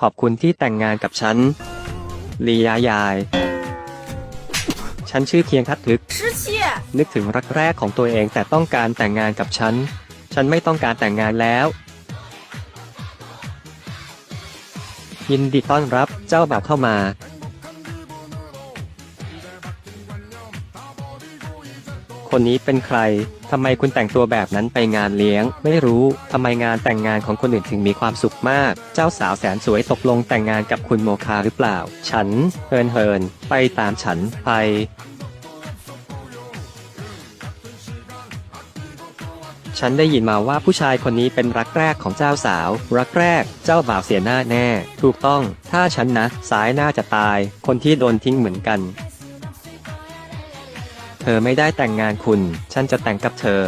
ขอบคุณที่แต่งงานกับฉัน ลียายาย ฉันชื่อเคียงทัดทึก失气，นึกถึงรักแรกของตัวเองแต่ต้องการแต่งงานกับฉัน ฉันไม่ต้องการแต่งงานแล้ว ยินดีต้อนรับเจ้าบ่าวเข้ามา คนนี้เป็นใคร ทำไมคุณแต่งตัวแบบนั้นไปงานเลี้ยง ไม่รู้ ทำไมงานแต่งงานของคนอื่นถึงมีความสุขมาก เจ้าสาวแสนสวยตกลงแต่งงานกับคุณโมคาหรือเปล่า ฉัน เฮินเฮิน ไปตามฉัน ไปฉันได้ยินมาว่าผู้ชายคนนี้เป็นรักแรกของเจ้าสาว รักแรก เจ้าบ่าวเสียหน้าแน่ ถูกต้อง ถ้าฉันนะ สายหน้าจะตาย คนที่โดนทิ้งเหมือนกัน ธอไม่ได้แต่งงานคุณ ฉันจะแต่งกับเธอ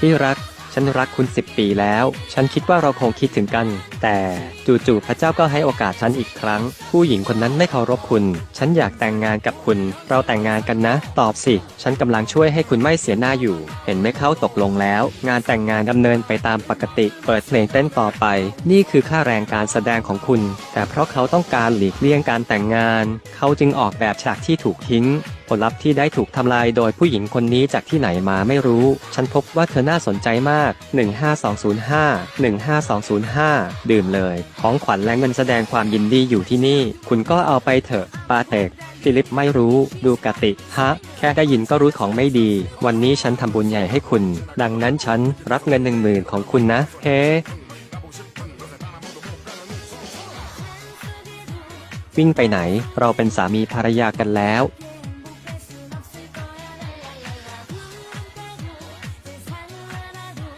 ที่รัก ฉันรักคุณสิบปีแล้ว ฉันคิดว่าเราคงคิดถึงกัน แต่จู่ๆพระเจ้าก็ให้โอกาสฉันอีกครั้ง ผู้หญิงคนนั้นไม่เคารพคุณ ฉันอยากแต่งงานกับคุณ เราแต่งงานกันนะ ตอบสิ ฉันกำลังช่วยให้คุณไม่เสียหน้าอยู่ เห็นไหมเขาตกลงแล้ว งานแต่งงานดำเนินไปตามปกติ เปิดเพลงเต้นต่อไป นี่คือค่าแรงการแสดงของคุณ แต่เพราะเขาต้องการหลีกเลี่ยงการแต่งงาน เขาจึงออกแบบฉากที่ถูกทิ้ง ผลลัพธ์ที่ได้ถูกทำลายโดยผู้หญิงคนนี้จากที่ไหนมาไม่รู้ ฉันพบว่าเธอน่าสนใจมาก 15205 15205 ดื่มเลย ของขวัญและเงินแสดงความยินดีอยู่ที่นี่ คุณก็เอาไปเถอะปาเตกฟิลิปไม่รู้ ดูกติ ฮะ แค่ได้ยินก็รู้ของไม่ดี วันนี้ฉันทำบุญใหญ่ให้คุณ ดังนั้นฉันรับเงินหนึ่งหมื่นของคุณนะ เฮ้วิ่งไปไหน เราเป็นสามีภรรยากันแล้ว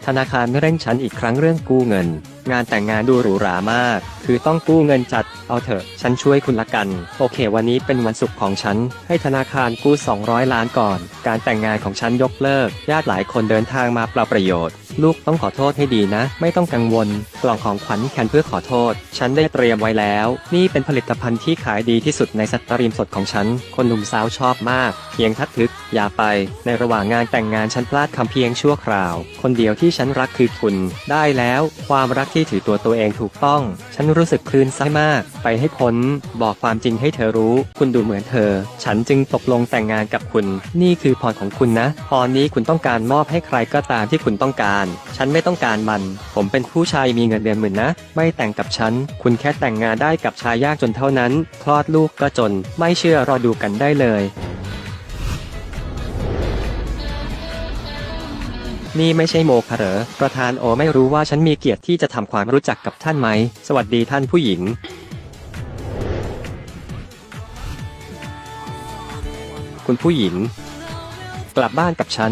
ธนาคารเร่งฉันอีกครั้งเรื่องกู้เงินงานแต่งงานดูหรูหรามาก คือต้องกู้เงินจัด เอาเถอะ ฉันช่วยคุณละกัน โอเค วันนี้เป็นวันศุกร์ของฉัน ให้ธนาคารกู้ 200 ล้านก่อน การแต่งงานของฉันยกเลิก ญาติหลายคนเดินทางมาเปล่าประโยชน์ ลูกต้องขอโทษให้ดีนะ ไม่ต้องกังวล กล่องของขวัญแคนเพื่อขอโทษ ฉันได้เตรียมไว้แล้ว นี่เป็นผลิตภัณฑ์ที่ขายดีที่สุดในสตรีมสดของฉัน คนหนุ่มสาวชอบมาก เพียงทัดทึก อย่าไป ในระหว่างงานแต่งงานฉันพลาดคำเพียงชั่วคราว คนเดียวที่ฉันรักคือคุณ ได้แล้ว ความรักที่ถือตัวตัวเองถูกต้อง ฉันรู้สึกคลื่นไส้มาก ไปให้พ้น บอกความจริงให้เธอรู้ คุณดูเหมือนเธอ ฉันจึงตกลงแต่งงานกับคุณ นี่คือพรของคุณนะ พรนี้คุณต้องการมอบให้ใครก็ตามที่คุณต้องการ ฉันไม่ต้องการมัน ผมเป็นผู้ชายมีเงินเดือนหมื่นนะ ไม่แต่งกับฉัน คุณแค่แต่งงานได้กับชายยากจนเท่านั้น คลอดลูกก็จน ไม่เชื่อรอดูกันได้เลย นี่ไม่ใช่โมคะเหรอ ประธานโอไม่รู้ว่าฉันมีเกียรติที่จะทำความรู้จักกับท่านไหม สวัสดีท่านผู้หญิง คุณผู้หญิง กลับบ้านกับฉัน